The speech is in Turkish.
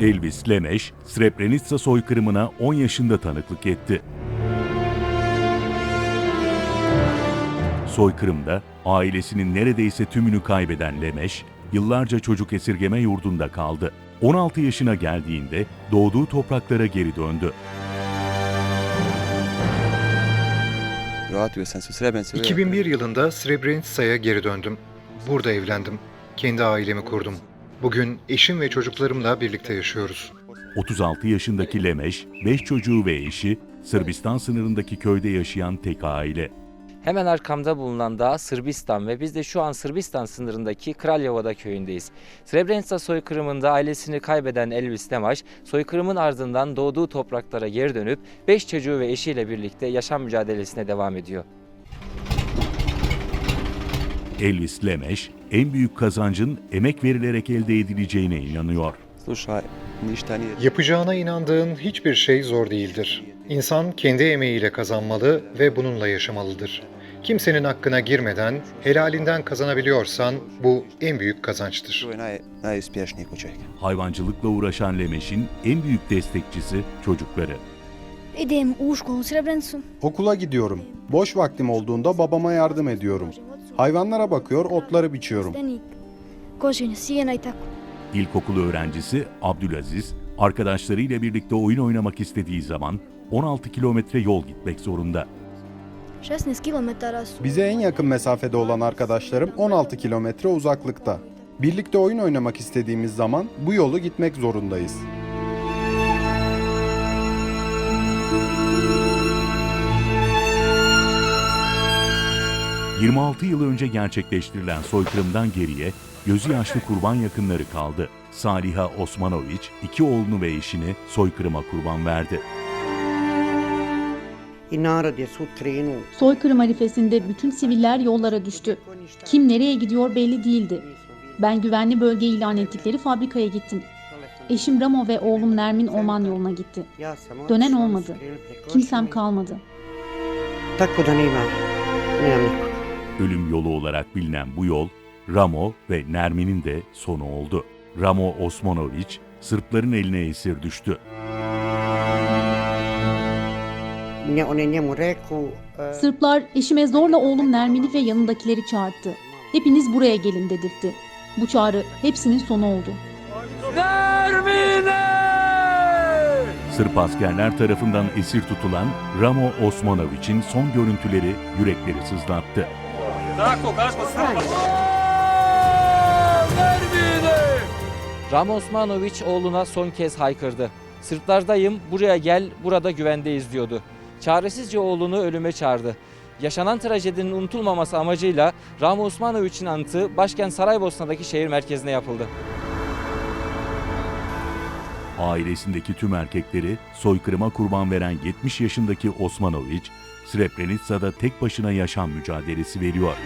Elvis Lemeş, Srebrenica soykırımına 10 yaşında tanıklık etti. Soykırımda ailesinin neredeyse tümünü kaybeden Lemeş, yıllarca çocuk esirgeme yurdunda kaldı. 16 yaşına geldiğinde doğduğu topraklara geri döndü. Vratio sam se u Srebrenicu. 2001 yılında Srebrenica'ya geri döndüm. Burada evlendim. Kendi ailemi kurdum. Bugün eşim ve çocuklarımla birlikte yaşıyoruz. 36 yaşındaki Lemeş, 5 çocuğu ve eşi, Sırbistan sınırındaki köyde yaşayan tek aile. Hemen arkamda bulunan dağ Sırbistan ve biz de şu an Sırbistan sınırındaki Kralyova'da köyündeyiz. Srebrenica soykırımında ailesini kaybeden Elvis Demaş, soykırımın ardından doğduğu topraklara geri dönüp 5 çocuğu ve eşiyle birlikte yaşam mücadelesine devam ediyor. Elvis Lemeş, en büyük kazancın emek verilerek elde edileceğine inanıyor. Yapacağına inandığın hiçbir şey zor değildir. İnsan kendi emeğiyle kazanmalı ve bununla yaşamalıdır. Kimsenin hakkına girmeden helalinden kazanabiliyorsan bu en büyük kazançtır. Hayvancılıkla uğraşan Lemeş'in en büyük destekçisi çocukları. Okula gidiyorum. Boş vaktim olduğunda babama yardım ediyorum. Hayvanlara bakıyor, otları biçiyorum. İlkokul öğrencisi Abdülaziz, arkadaşlarıyla birlikte oyun oynamak istediği zaman 16 kilometre yol gitmek zorunda. 16 kilometara su. Bize en yakın mesafede olan arkadaşlarım 16 kilometre uzaklıkta. Birlikte oyun oynamak istediğimiz zaman bu yolu gitmek zorundayız. – 26 yıl önce gerçekleştirilen soykırımdan geriye gözü yaşlı kurban yakınları kaldı. Saliha Osmanoviç iki oğlunu ve eşini soykırıma kurban verdi. Soykırım arifesinde bütün siviller yollara düştü. Kim nereye gidiyor belli değildi. Ben güvenli bölge ilan ettikleri fabrikaya gittim. Eşim Ramo ve oğlum Nermin orman yoluna gitti. Dönen olmadı. Kimsem kalmadı. Tako da nema, nemam nikog. Ölüm yolu olarak bilinen bu yol, Ramo ve Nermin'in de sonu oldu. Ramo Osmanoviç, Sırpların eline esir düştü. E, Sırplar eşime zorla oğlum Nermin'i ve yanındakileri çağırttı. Hepiniz buraya gelin dedirtti. Bu çağrı hepsinin sonu oldu. Sırp askerler tarafından esir tutulan Ramo Osmanoviç'in son görüntüleri yürekleri sızlattı. Ram Osmanoviç oğluna son kez haykırdı. Sırplardayım, buraya gel, burada güvendeyiz diyordu. Çaresizce oğlunu ölüme çağırdı. Yaşanan trajedinin unutulmaması amacıyla Ram Osmanoviç'in anıtı başkent Saraybosna'daki şehir merkezine yapıldı. Ailesindeki tüm erkekleri soykırıma kurban veren 70 yaşındaki Osmanoviç, Srebrenica'da tek başına yaşam mücadelesi veriyor.